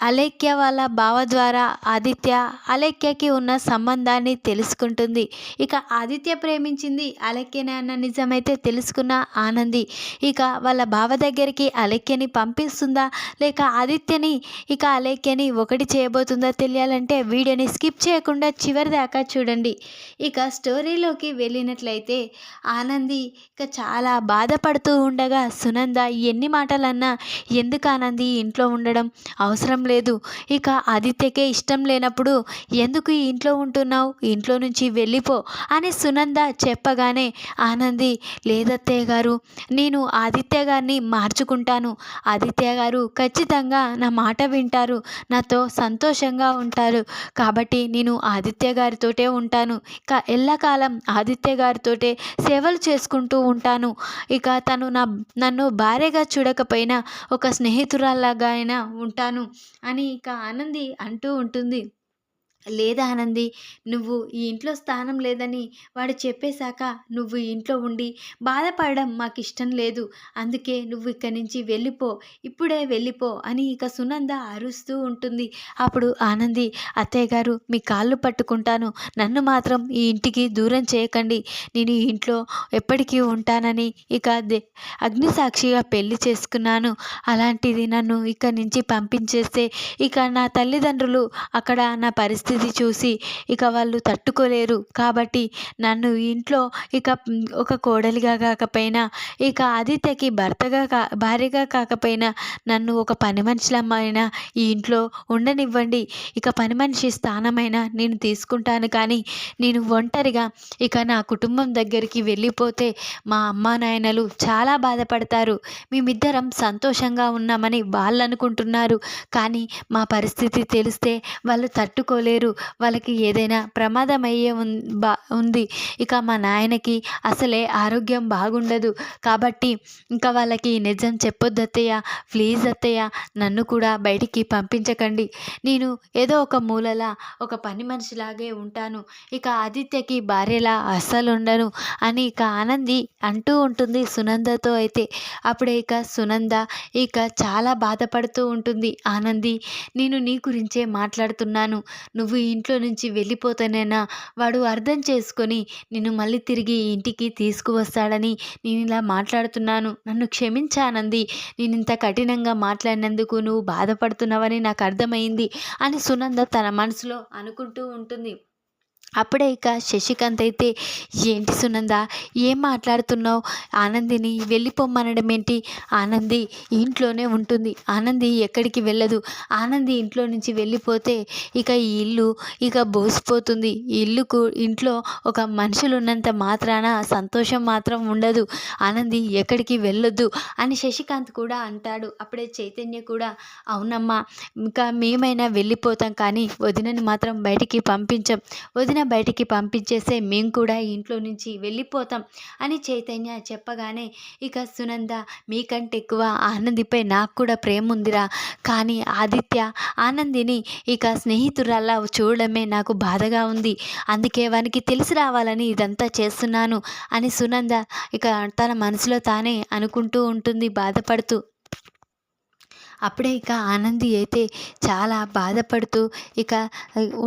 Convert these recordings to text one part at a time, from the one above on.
అలేఖ్య వాళ్ళ బావ ద్వారా ఆదిత్య అలేఖ్యకి ఉన్న సంబంధాన్ని తెలుసుకుంటుంది. ఇక ఆదిత్య ప్రేమించింది అలేఖ్యనే అన్న నిజమైతే తెలుసుకున్న ఆనంది. ఇక వాళ్ళ బావ దగ్గరికి అలేఖ్యని పంపిస్తుందా? లేక ఆదిత్యని ఇక అలేఖ్యని ఒకటి చేయబోతుందా తెలియాలంటే వీడియోని స్కిప్ చేయకుండా చివరి దాకా చూడండి. ఇక స్టోరీలోకి వెళ్ళినట్లయితే ఆనంది ఇక చాలా బాధపడుతూ ఉండగా సునంద ఎన్ని మాటలన్నా ఎందుకు ఆనంది ఇంట్లో ఉండడం అవసరం అవసరం లేదు. ఇక ఆదిత్యకే ఇష్టం లేనప్పుడు ఎందుకు ఈ ఇంట్లో ఉంటున్నావు? ఇంట్లో నుంచి వెళ్ళిపో అని సునంద చెప్పగానే ఆనంది లేదత్తయ్య గారు నేను ఆదిత్య గారిని మార్చుకుంటాను. ఆదిత్య గారు ఖచ్చితంగా నా మాట వింటారు. నాతో సంతోషంగా ఉంటారు. కాబట్టి నేను ఆదిత్య గారితోటే ఉంటాను. ఇక ఎల్లకాలం ఆదిత్య గారితోటే సేవలు చేసుకుంటూ ఉంటాను. ఇక తను నా నన్ను భార్యగా చూడకపోయినా ఒక స్నేహితురాల్లాగా అయినా ఉంటాను. అని ఇక ఆనంది అంటూ ఉంటుంది. లేదా ఆనంది నువ్వు ఈ ఇంట్లో స్థానం లేదని వాడు చెప్పేశాక నువ్వు ఇంట్లో ఉండి బాధపడడం మాకు ఇష్టం లేదు. అందుకే నువ్వు ఇక్కడి నుంచి వెళ్ళిపో ఇప్పుడే వెళ్ళిపో అని ఇక సునంద అరుస్తూ ఉంటుంది. అప్పుడు ఆనంది అత్తయ్య గారు మీ కాళ్ళు పట్టుకుంటాను. నన్ను మాత్రం ఈ ఇంటికి దూరం చేయకండి. నేను ఈ ఇంట్లో ఎప్పటికీ ఉంటానని ఇక అగ్నిసాక్షిగా పెళ్ళి చేసుకున్నాను. అలాంటిది నన్ను ఇక్కడి నుంచి పంపించేస్తే ఇక నా తల్లిదండ్రులు అక్కడ నా పరిస్థితి పరిస్థితి చూసి ఇక వాళ్ళు తట్టుకోలేరు. కాబట్టి నన్ను ఇంట్లో ఇక ఒక కోడలిగా కాకపోయినా ఇక ఆదిత్యకి భర్తగా కా భార్యగా కాకపోయినా నన్ను ఒక పని మనుషులమ్మైనా ఈ ఇంట్లో ఉండనివ్వండి. ఇక పని మనిషి స్థానమైనా నేను తీసుకుంటాను. కానీ నేను ఒంటరిగా ఇక నా కుటుంబం దగ్గరికి వెళ్ళిపోతే మా అమ్మా నాయనలు చాలా బాధపడతారు. మేమిద్దరం సంతోషంగా ఉన్నామని వాళ్ళు అనుకుంటున్నారు కానీ మా పరిస్థితి తెలిస్తే వాళ్ళు తట్టుకోలేరు. వాళ్ళకి ఏదైనా ప్రమాదం అయ్యే బా ఉంది. ఇక మా నాయనకి అసలే ఆరోగ్యం బాగుండదు. కాబట్టి ఇంకా వాళ్ళకి నిజం చెప్పొద్దు అత్తయ్య. ప్లీజ్ అత్తయ్య నన్ను కూడా బయటికి పంపించకండి. నేను ఏదో ఒక మూలలా ఒక పని మనిషిలాగే ఉంటాను. ఇక ఆదిత్యకి భార్యలా అస్సలు ఉండను అని ఇక ఆనంది అంటూ ఉంటుంది సునందతో అయితే. అప్పుడే ఇక సునంద ఇక చాలా బాధపడుతూ ఉంటుంది. ఆనంది నేను నీ గురించే మాట్లాడుతున్నాను. నువ్వు నువ్వు ఇంట్లో నుంచి వెళ్ళిపోతేనైనా వాడు అర్థం చేసుకొని నిన్ను మళ్ళీ తిరిగి ఇంటికి తీసుకువస్తాడని నేను ఇలా మాట్లాడుతున్నాను. నన్ను క్షమించానంది. నేను ఇంత కఠినంగా మాట్లాడినందుకు నువ్వు బాధపడుతున్నావని నాకు అర్థమైంది అని సునంద తన మనసులో అనుకుంటూ ఉంటుంది. అప్పుడే ఇక శశికాంత్ అయితే ఏంటి సునంద ఏం మాట్లాడుతున్నావు? ఆనందిని వెళ్ళిపోమ్మనడం ఏంటి? ఆనంది ఇంట్లోనే ఉంటుంది. ఆనంది ఎక్కడికి వెళ్ళదు. ఆనంది ఇంట్లో నుంచి వెళ్ళిపోతే ఇక ఈ ఇల్లు ఇక బోసిపోతుంది. ఈ ఇల్లుకు ఇంట్లో ఒక మనుషులు ఉన్నంత మాత్రాన సంతోషం మాత్రం ఉండదు. ఆనంది ఎక్కడికి వెళ్ళొద్దు అని శశికాంత్ కూడా అంటాడు. అప్పుడే చైతన్య కూడా అవునమ్మా ఇంకా మేమైనా వెళ్ళిపోతాం కానీ వదినని మాత్రం బయటికి పంపించం. వదిన వదిన బయటికి పంపించేస్తే మేము కూడా ఇంట్లో నుంచి వెళ్ళిపోతాం అని చైతన్య చెప్పగానే ఇక సునంద మీకంటే ఎక్కువ ఆనందిపై నాకు కూడా ప్రేమ ఉందిరా. కానీ ఆదిత్య ఆనందిని ఇక స్నేహితురాల్లా చూడడమే నాకు బాధగా ఉంది. అందుకే వానికి తెలిసి రావాలని ఇదంతా చేస్తున్నాను అని సునంద ఇక తన మనసులో తానే అనుకుంటూ ఉంటుంది బాధపడుతూ. అప్పుడే ఇక ఆనంది అయితే చాలా బాధపడుతూ ఇక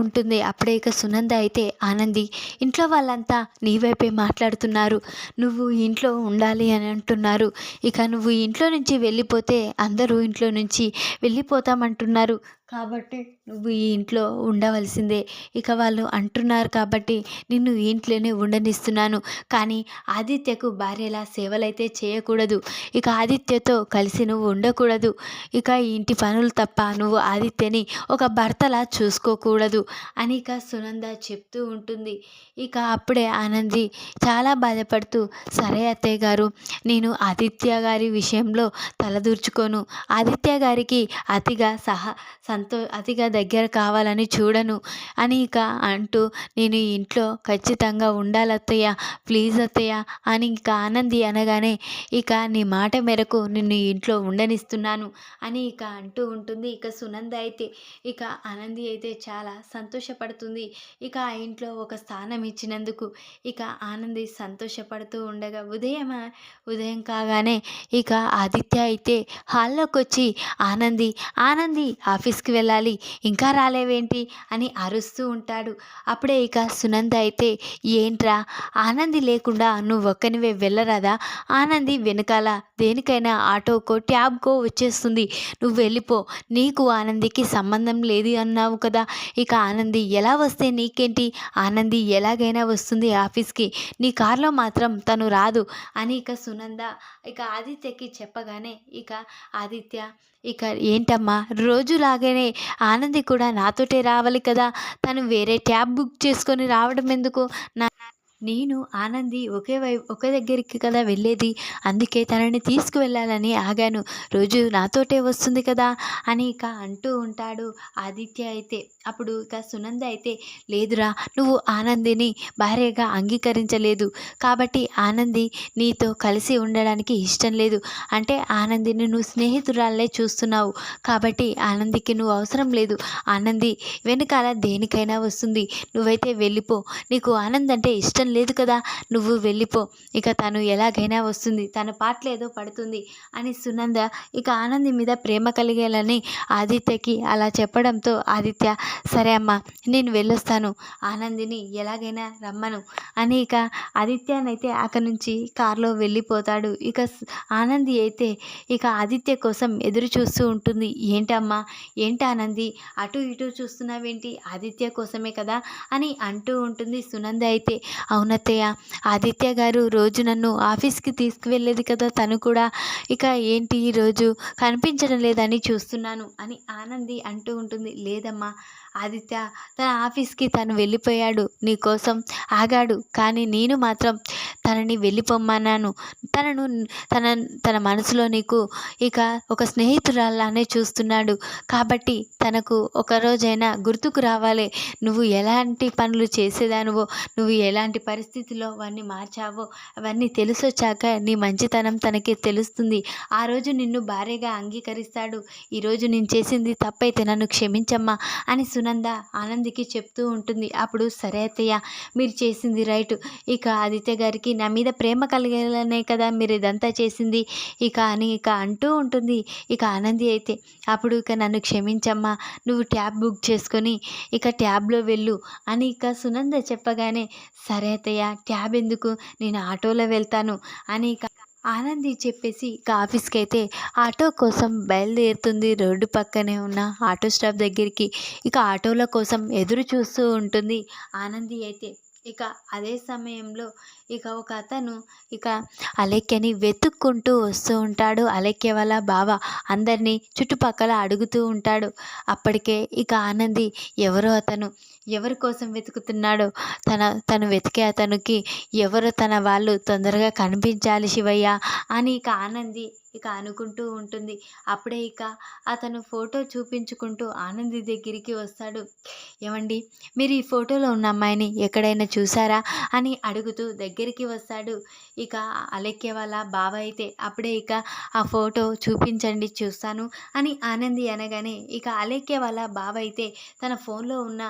ఉంటుంది. అప్పుడే ఇక సునంద అయితే ఆనంది ఇంట్లో వాళ్ళంతా నీ వైపే మాట్లాడుతున్నారు. నువ్వు ఇంట్లో ఉండాలి అని అంటున్నారు. ఇక నువ్వు ఇంట్లో నుంచి వెళ్ళిపోతే అందరూ ఇంట్లో నుంచి వెళ్ళిపోతామంటున్నారు. కాబట్టి నువ్వు ఈ ఇంట్లో ఉండవలసిందే. ఇక వాళ్ళు అంటున్నారు కాబట్టి నిన్ను ఈ ఇంట్లోనే ఉండనిస్తున్నాను. కానీ ఆదిత్యకు భార్యలా సేవలైతే చేయకూడదు. ఇక ఆదిత్యతో కలిసి నువ్వు ఉండకూడదు. ఇక ఈ ఇంటి పనులు తప్ప నువ్వు ఆదిత్యని ఒక భర్తలా చూసుకోకూడదు అని ఇక సునంద చెప్తూ ఉంటుంది. ఇక అప్పుడే ఆనంది చాలా బాధపడుతూ సరే అత్తయ్య గారు నేను ఆదిత్య గారి విషయంలో తలదూర్చుకోను. ఆదిత్య గారికి అతిగా సహా సంతో అతిగా దగ్గర కావాలని చూడను. అని ఇక అంటూ నేను ఈ ఇంట్లో ఖచ్చితంగా ఉండాలి అత్తయ్య ప్లీజ్ అత్తయ్య అని ఇక ఆనంది అనగానే ఇక నీ మాట మేరకు నిన్ను ఇంట్లో ఉండనిస్తున్నాను అని ఇక అంటూ ఉంటుంది. ఇక సునంద అయితే ఇక ఆనంది అయితే చాలా సంతోషపడుతుంది. ఇక ఆ ఇంట్లో ఒక స్థానం ఇచ్చినందుకు ఇక ఆనంది సంతోషపడుతూ ఉండగా ఉదయం ఉదయం కాగానే ఇక ఆదిత్య అయితే హాల్లోకి వచ్చి ఆనంది ఆనంది ఆఫీస్కి వెళ్ళాలి. ఇంకా రాలేవేంటి? అని అరుస్తూ ఉంటాడు. అప్పుడే ఇక సునంద అయితే ఏంట్రా? ఆనంది లేకుండా నువ్వు ఒక్కనివే వెళ్ళరాదా? ఆనంది వెనకాల దేనికైనా ఆటోకో ట్యాబ్కో వచ్చేస్తుంది. నువ్వు వెళ్ళిపో. నీకు ఆనందికి సంబంధం లేదు అన్నావు కదా. ఇక ఆనంది ఎలా వస్తే నీకేంటి? ఆనంది ఎలాగైనా వస్తుంది ఆఫీస్కి. నీ కారులో మాత్రం తను రాదు. అని ఇక సునంద ఇక ఆదిత్యకి చెప్పగానే ఇక ఆదిత్య ఇక ఏంటమ్మా? రోజులాగానే ఆనంది కూడా నాతోటే రావాలి కదా. తను వేరే ట్యాబ్ బుక్ చేసుకొని రావడం ఎందుకు నా నేను ఆనంది ఒకే వై ఒక దగ్గరికి కదా వెళ్ళేది. అందుకే తనని తీసుకువెళ్ళాలని ఆగాను. రోజు నాతోటే వస్తుంది కదా అని ఇక అంటూ ఉంటాడు ఆదిత్య అయితే. అప్పుడు ఇక సునంద అయితే లేదురా నువ్వు ఆనందిని భార్యగా అంగీకరించలేదు. కాబట్టి ఆనంది నీతో కలిసి ఉండడానికి ఇష్టం లేదు. అంటే ఆనందిని నువ్వు స్నేహితురాలే చూస్తున్నావు. కాబట్టి ఆనందికి నువ్వు అవసరం లేదు. ఆనంది వెనకాల దేనికైనా వస్తుంది. నువ్వైతే వెళ్ళిపో. నీకు ఆనంద్ అంటే ఇష్టం లేదు కదా నువ్వు వెళ్ళిపో. ఇక తను ఎలాగైనా వస్తుంది. తన పాటలు ఏదో పడుతుంది అని సునంద ఇక ఆనంది మీద ప్రేమ కలిగేలని ఆదిత్యకి అలా చెప్పడంతో ఆదిత్య సరే అమ్మా నేను వెళ్ళొస్తాను. ఆనందిని ఎలాగైనా రమ్మను అని ఇక ఆదిత్యనైతే అక్కడి నుంచి కారులో వెళ్ళిపోతాడు. ఇక ఆనంది అయితే ఇక ఆదిత్య కోసం ఎదురు చూస్తూ ఉంటుంది. ఏంటమ్మా ఏంటి ఆనంది? అటు ఇటు చూస్తున్నావేంటి? ఆదిత్య కోసమే కదా? అని అంటూ ఉంటుంది సునంద అయితే. అవునత్తయ్య. ఆదిత్య గారు రోజు నన్ను ఆఫీస్కి తీసుకువెళ్ళేది కదా తను కూడా ఇక ఏంటి ఈరోజు కనిపించడం లేదని చూస్తున్నాను అని ఆనంది అంటూ ఉంటుంది. లేదమ్మా ఆదిత్య తన ఆఫీస్కి తను వెళ్ళిపోయాడు. నీకోసం ఆగాడు. కానీ నేను మాత్రం తనని వెళ్ళిపోమ్మన్నాను. తనను తన తన మనసులో నీకు ఇక ఒక స్నేహితురాల్లానే చూస్తున్నాడు. కాబట్టి తనకు ఒకరోజైనా గుర్తుకు రావాలి. నువ్వు ఎలాంటి పనులు చేసేదానువో నువ్వు ఎలాంటి పరిస్థితిలో అవన్నీ మార్చావో అవన్నీ తెలిసొచ్చాక నీ మంచితనం తనకి తెలుస్తుంది. ఆ రోజు నిన్ను భార్యగా అంగీకరిస్తాడు. ఈరోజు నేను చేసింది తప్పైతే నన్ను క్షమించమ్మా అని సునంద ఆనందికి చెప్తూ ఉంటుంది. అప్పుడు సరే అత్తయ్య మీరు చేసింది రైట్. ఇక ఆదిత్య గారికి నా మీద ప్రేమ కలిగేలానే కదా మీరు ఇదంతా చేసింది. ఇక అని ఇక అంటూ ఉంటుంది. ఇక ఆనంది అయితే అప్పుడు ఇక నన్ను క్షమించమ్మా. నువ్వు ట్యాబ్ బుక్ చేసుకొని ఇక ట్యాబ్లో వెళ్ళు అని ఇక సునంద చెప్పగానే సరే అత్తయ్య ట్యాబ్ ఎందుకు? నేను ఆటోలో వెళ్తాను అని ఇక ఆనంది చెప్పేసి ఇక ఆఫీస్కి అయితే ఆటో కోసం బయలుదేరుతుంది. రోడ్డు పక్కనే ఉన్న ఆటో స్టాప్ దగ్గరికి ఇక ఆటోల కోసం ఎదురు చూస్తూ ఉంటుంది ఆనంది అయితే. ఇక అదే సమయంలో ఇక ఒక అతను ఇక అలెక్యని వెతుక్కుంటూ వస్తూ ఉంటాడు. అలెక్య వాళ్ళ బావ అందరినీ చుట్టుపక్కల అడుగుతూ ఉంటాడు. అప్పటికే ఇక ఆనంది ఎవరో అతను ఎవరి కోసం వెతుకుతున్నాడో తన తను వెతికే అతనికి ఎవరు తన వాళ్ళు తొందరగా కనిపించాలి శివయ్య అని ఇక ఆనంది ఇక అనుకుంటూ ఉంటుంది. అప్పుడే ఇక అతను ఫోటో చూపించుకుంటూ ఆనంది దగ్గరికి వస్తాడు. ఏమండి మీరు ఈ ఫోటోలో ఉన్న అమ్మాయిని ఎక్కడైనా చూసారా అని అడుగుతూ దగ్గర దగ్గరికి వస్తాడు. ఇక అలెక్య వాళ్ళ బావ అయితే అప్పుడే ఇక ఆ ఫోటో చూపించండి చూస్తాను అని ఆనంది అనగానే ఇక అలెక్కే వాళ్ళ బావ అయితే తన ఫోన్లో ఉన్న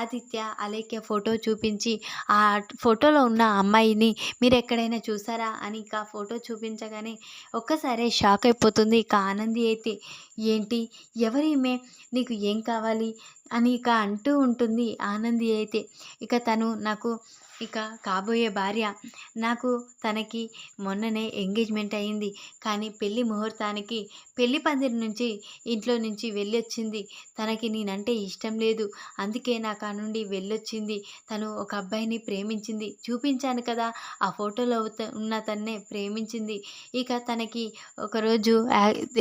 ఆదిత్య అలెక్య ఫోటో చూపించి ఆ ఫోటోలో ఉన్న అమ్మాయిని మీరు ఎక్కడైనా చూసారా? అని ఇక ఫోటో చూపించగానే ఒక్కసారే షాక్ అయిపోతుంది. ఇక ఆనంది అయితే ఏంటి? ఎవరిమే నీకు ఏం కావాలి? అని ఇక అంటూ ఉంటుంది ఆనంది అయితే. ఇక తను నాకు ఇక కాబోయే భార్య. నాకు తనకి మొన్ననే ఎంగేజ్మెంట్ అయింది. కానీ పెళ్ళి ముహూర్తానికి పెళ్ళి పందిరి నుంచి ఇంట్లో నుంచి వెళ్ళొచ్చింది. తనకి నేనంటే ఇష్టం లేదు. అందుకే నాకు ఆ నుండి వెళ్ళొచ్చింది. తను ఒక అబ్బాయిని ప్రేమించింది. చూపించాను కదా ఆ ఫోటోలో ఉన్న తన్నే ప్రేమించింది. ఇక తనకి ఒకరోజు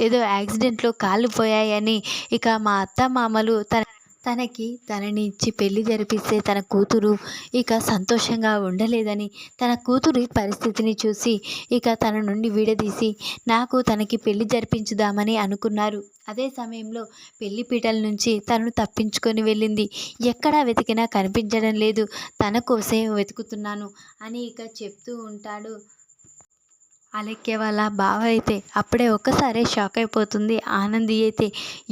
ఏదో యాక్సిడెంట్లో కాళ్ళు పోయాయని ఇక మా అత్త మామలు తన తనకి తనని ఇచ్చి పెళ్ళి జరిపిస్తే తన కూతురు ఇక సంతోషంగా ఉండలేదని తన కూతురి పరిస్థితిని చూసి ఇక తన నుండి విడదీసి నాకు తనకి పెళ్ళి జరిపించుదామని అనుకున్నారు. అదే సమయంలో పెళ్ళి పీటల నుంచి తనను తప్పించుకొని వెళ్ళింది. ఎక్కడా వెతికినా కనిపించడం లేదు. తన కోసే వెతుకుతున్నాను అని ఇక చెప్తూ ఉంటాడు అలెక్కే వాళ్ళ బావ అయితే అప్పుడే ఒక్కసారే షాక్ అయిపోతుంది. ఆనంది అయితే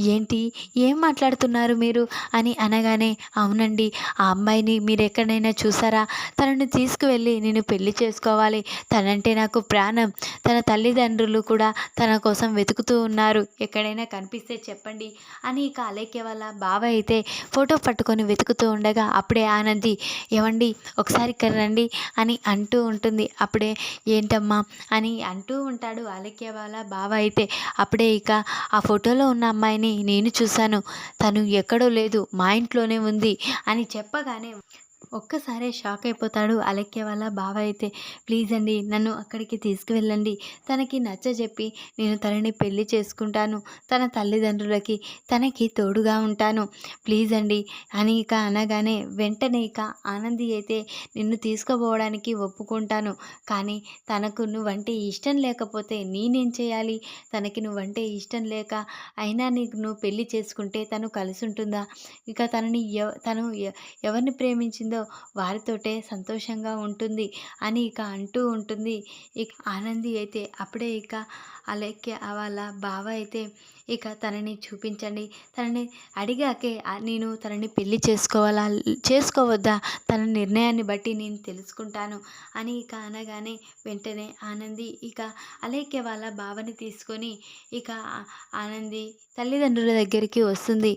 ఏంటి? ఏం మాట్లాడుతున్నారు మీరు? అని అనగానే అవునండి ఆ అమ్మాయిని మీరు ఎక్కడైనా చూసారా? తనని తీసుకువెళ్ళి నేను పెళ్ళి చేసుకోవాలి. తనంటే నాకు ప్రాణం. తన తల్లిదండ్రులు కూడా తన కోసం వెతుకుతూ ఉన్నారు. ఎక్కడైనా కనిపిస్తే చెప్పండి. అని ఇక అలెక్కే వాళ్ళ బావ అయితే ఫోటో పట్టుకొని వెతుకుతూ ఉండగా అప్పుడే ఆనంది ఏమండి ఒకసారి ఇక్కడ రండి అని అంటూ ఉంటుంది. అప్పుడే ఏంటమ్మా? అని అంటూ ఉంటాడు ఆలక్య వాళ్ళ బావ అయితే. అప్పుడే ఇక ఆ ఫోటోలో ఉన్న అమ్మాయిని నేను చూశాను. తను ఎక్కడో లేదు మా ఇంట్లోనే ఉంది అని చెప్పగానే ఒక్కసారే షాక్ అయిపోతాడు అలెక్య వాళ్ళ బావ అయితే. ప్లీజ్ అండి నన్ను అక్కడికి తీసుకువెళ్ళండి. తనకి నచ్చజెప్పి నేను తనని పెళ్ళి చేసుకుంటాను. తన తల్లిదండ్రులకి తనకి తోడుగా ఉంటాను. ప్లీజ్ అండి అని ఇక అనగానే వెంటనే ఇక ఆనంది అయితే నిన్ను తీసుకుపోవడానికి ఒప్పుకుంటాను. కానీ తనకు నువ్వంటే ఇష్టం లేకపోతే నేనేం చేయాలి? తనకి నువ్వంటే ఇష్టం లేక అయినా నీకు నువ్వు పెళ్ళి చేసుకుంటే తను కలిసి ఉంటుందా ఇక తనని ఎవ తను ఎవరిని ప్రేమించిందో వారితోటే సంతోషంగా ఉంటుంది అని ఇక అంటూ ఉంటుంది. ఇక ఆనంది అయితే అప్పుడే ఇక అలెక్య వాళ్ళ బావ అయితే ఇక తనని చూపించండి. తనని అడిగాకే నేను తనని పెళ్ళి చేసుకోవాలా? చేసుకోవద్దా? తన నిర్ణయాన్ని బట్టి నేను తెలుసుకుంటాను అని ఇక అనగానే వెంటనే ఆనంది ఇక అలేఖ్య వాళ్ళ బావని తీసుకొని ఇక ఆనంది తల్లిదండ్రుల దగ్గరికి వస్తుంది.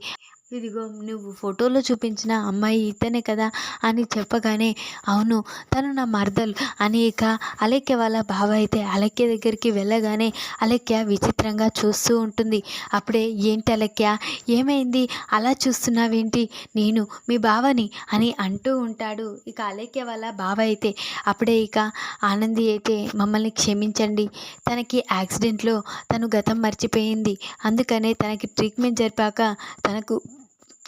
ఇదిగో నువ్వు ఫోటోలో చూపించిన అమ్మాయి ఇతనే కదా అని చెప్పగానే అవును తను నా మర్దల్. అని ఇక అలెక్య వాళ్ళ బావ అయితే అలెక్య దగ్గరికి వెళ్ళగానే అలెక్య విచిత్రంగా చూస్తూ ఉంటుంది. అప్పుడే ఏంటి అలెక్య ఏమైంది? అలా చూస్తున్నావేంటి? నేను మీ బావని అని అంటూ ఉంటాడు ఇక అలెక్య వాళ్ళ బావ అయితే. అప్పుడే ఇక ఆనంది అయితే మమ్మల్ని క్షమించండి. తనకి యాక్సిడెంట్లో తను గతం మర్చిపోయింది. అందుకనే తనకి ట్రీట్మెంట్ జరిపాక తనకు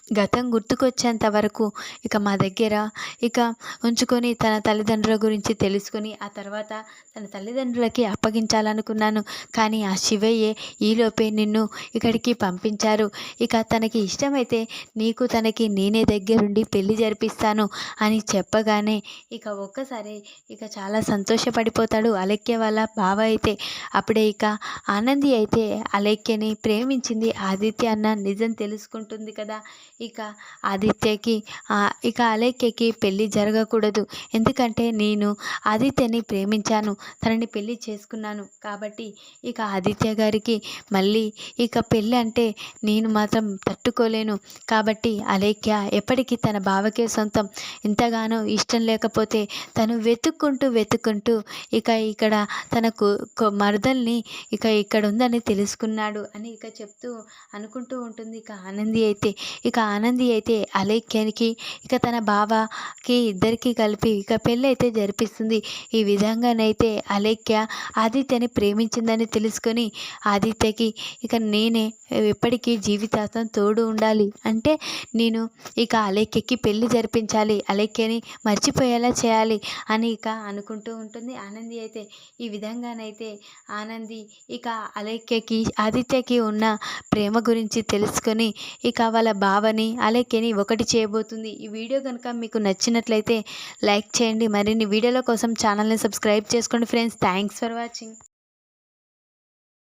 గతం గుర్తుకొచ్చేంత వరకు ఇక మా దగ్గర ఇక ఉంచుకొని తన తల్లిదండ్రుల గురించి తెలుసుకొని ఆ తర్వాత తన తల్లిదండ్రులకి అప్పగించాలనుకున్నాను. కానీ ఆ శివయ్యే ఈలోపే నిన్ను ఇక్కడికి పంపించారు. ఇక తనకి ఇష్టమైతే నీకు తనకి నేనే దగ్గరుండి పెళ్ళి జరిపిస్తాను అని చెప్పగానే ఇక ఒక్కసారి ఇక చాలా సంతోషపడిపోతాడు అలెక్య వాళ్ళ బావ అయితే. అప్పుడే ఇక ఆనంది అయితే అలెక్యని ప్రేమించింది ఆదిత్య అన్న నిజం తెలుసుకుంటుంది కదా. ఇక ఆదిత్యకి ఇక అలేఖ్యకి పెళ్ళి జరగకూడదు. ఎందుకంటే నేను ఆదిత్యని ప్రేమించాను. తనని పెళ్ళి చేసుకున్నాను కాబట్టి ఇక ఆదిత్య గారికి మళ్ళీ ఇక పెళ్ళి అంటే నేను మాత్రం తట్టుకోలేను. కాబట్టి అలేఖ్య ఎప్పటికీ తన బావకే సొంతం. ఎంతగానో ఇష్టం లేకపోతే తను వెతుక్కుంటూ వెతుక్కుంటూ ఇక ఇక్కడ తనకు మరదల్ని ఇక ఇక్కడ ఉందని తెలుసుకున్నాడు అని ఇక చెప్తూ అనుకుంటూ ఉంటుంది. ఇక ఆనంది అయితే ఇక ఆనంది అయితే అలైక్యానికి ఇక తన బావకి ఇద్దరికి కలిపి ఇక పెళ్ళి అయితే జరిపిస్తుంది. ఈ విధంగానైతే అలేఖ్య ఆదిత్యని ప్రేమించిందని తెలుసుకొని ఆదిత్యకి ఇక నేనే ఎప్పటికీ జీవితాంతం తోడు ఉండాలి. అంటే నేను ఇక అలైక్యకి పెళ్ళి జరిపించాలి అలైక్యని మర్చిపోయేలా చేయాలి అని ఇక అనుకుంటూ ఉంటుంది ఆనంది అయితే. ఈ విధంగానైతే ఆనంది ఇక అలైక్యకి ఆదిత్యకి ఉన్న ప్రేమ గురించి తెలుసుకొని ఇక వాళ్ళ బావని అలేఖ్యని ఒకటి చేయబోతుంది. ఈ వీడియో కనుక మీకు నచ్చినట్లయితే లైక్ చేయండి. మరిన్ని వీడియోల కోసం ఛానల్ని సబ్స్క్రైబ్ చేసుకోండి ఫ్రెండ్స్. Thanks for watching.